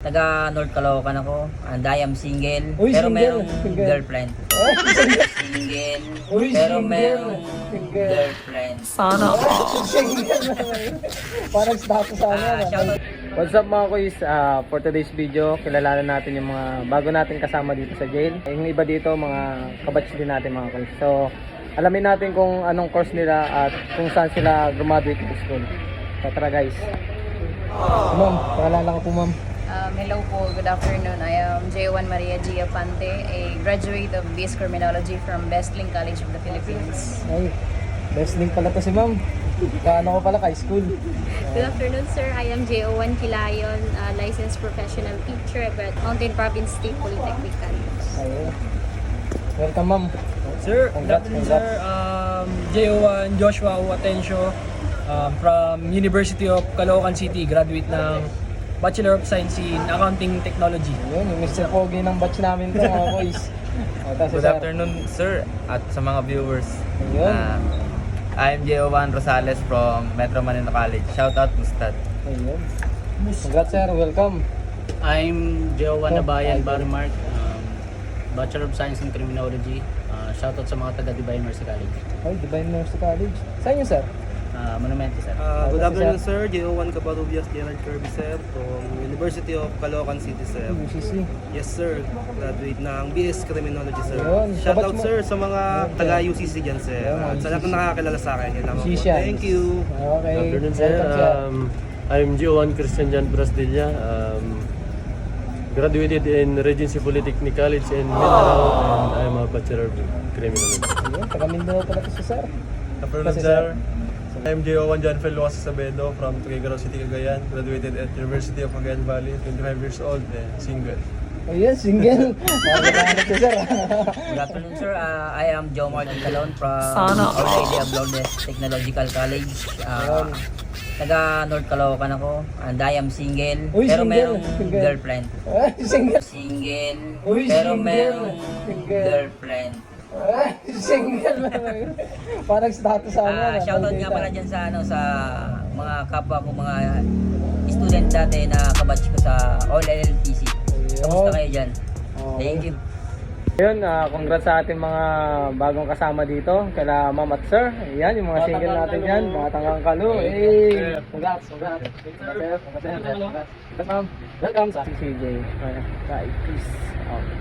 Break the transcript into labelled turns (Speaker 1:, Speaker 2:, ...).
Speaker 1: Taga North Caloocan ako. And I am single.
Speaker 2: Uy,
Speaker 1: pero
Speaker 2: single,
Speaker 1: merong
Speaker 2: single.
Speaker 1: girlfriend.
Speaker 2: Ay, single. Uy,
Speaker 1: pero
Speaker 2: single.
Speaker 1: merong
Speaker 2: Single.
Speaker 1: girlfriend.
Speaker 3: Sana
Speaker 2: na naman. Parang status sana.
Speaker 1: Ah,
Speaker 2: ano?
Speaker 1: shoutout
Speaker 4: What's up mga kuys? Ah, for today's video, kilalanan natin yung mga bago natin kasama dito sa jail. Yung iba dito, mga kabatch din natin mga kuys. So, alamin natin kung anong course nila at kung saan sila graduate sa school. So, tara guys.
Speaker 2: Ma'am, pakilala ko po ma'am.
Speaker 3: Um, hello po, good afternoon. I am J1 Maria Gia Pante, a graduate of BS Criminology from Bestling College of the Philippines.
Speaker 2: Ay, best link pala to si ma'am. Kaano ko pala, high school.
Speaker 5: Good afternoon, sir. I am JO1 Kilayon, uh, licensed professional teacher at Mountain Province State Polytechnic College.
Speaker 2: Ayun. Welcome ma'am.
Speaker 6: Sir, good
Speaker 2: Congrats,
Speaker 6: afternoon
Speaker 2: congrats.
Speaker 6: sir. Um, JO1 Joshua Uatencio um, from University of Caloocan City, graduate ng Bachelor of Science in Accounting Technology.
Speaker 2: Ayun, yung Mr. Pogi ng batch namin to mga boys. O, tapos
Speaker 7: Good
Speaker 2: sir.
Speaker 7: afternoon, sir, at sa mga viewers.
Speaker 2: Ayun.
Speaker 7: Ah, I'm Jovan Rosales from Metro Manila College. Shout out Mustad.
Speaker 2: Ayun. Congrats sir, welcome.
Speaker 8: I'm Joan
Speaker 2: Oh,
Speaker 8: Nabayan. Barmart, um, Bachelor of Science in Criminology. Uh, shoutout sa mga taga Divine Mercy College.
Speaker 2: Ay, Divine Mercy College. Saan yun sir?
Speaker 8: Uh, Monumento sir.
Speaker 9: Uh, good afternoon,
Speaker 2: sir.
Speaker 9: sir. J01 Cabarubias Gerald Kirby, sir, from University of Caloocan City, sir.
Speaker 2: UCC.
Speaker 9: Yes, sir. Graduate ng BS Criminology, sir.
Speaker 2: Yun.
Speaker 9: Shout out,
Speaker 2: Kabat
Speaker 9: sir, sa mga taga-UCC dyan, sir.
Speaker 2: Yun,
Speaker 9: At sa lahat na nakakilala sa akin, lang ako. Thank you.
Speaker 2: Okay.
Speaker 10: Afternoon sir,
Speaker 2: Welcome, sir.
Speaker 10: um, I'm Joan Christian Jan Brasdilla. Um, graduated in Regency Polytechnic College in Mindanao and I'm a Bachelor of Criminology.
Speaker 2: Ayun, taga Mindanao pala to si sir.
Speaker 10: Afternoon
Speaker 2: Kasi, sir.
Speaker 10: I'm J01 John Feluas Sabedo from Tuguegarao City, Cagayan. Graduated at University of Cagayan Valley, 25 years old and single.
Speaker 2: Ayun, single. Nakakahanap to sir.
Speaker 1: Good afternoon, sir. Uh, I am Joe Martin Calon from
Speaker 3: Sana
Speaker 1: of Lourdes Technological College. Uh, taga North Caloocan ako. And I am single.
Speaker 2: Uy,
Speaker 1: pero
Speaker 2: single,
Speaker 1: merong
Speaker 2: single.
Speaker 1: girlfriend.
Speaker 2: Ay, single.
Speaker 1: Single.
Speaker 2: Uy,
Speaker 1: pero
Speaker 2: single.
Speaker 1: merong
Speaker 2: Single.
Speaker 1: girlfriend.
Speaker 2: Ay, single naman. Parang status.
Speaker 1: Ah,
Speaker 2: ano,
Speaker 1: shoutout nga pala dyan sa ano sa mga kapwa ko mga student dati na kabatch ko sa All LLTC. Kamusta kayo dyan?
Speaker 2: Okay.
Speaker 1: Thank you.
Speaker 4: Ayun, ah, congrats sa ating mga bagong kasama dito. Kala ma'am at sir. Ayan, yung mga single natin dyan. Mga tanggang kalu. Hey! Congrats, congrats. Congrats. Congrats. Congrats, ma'am. Welcome sa CCJ. Bye. Peace out.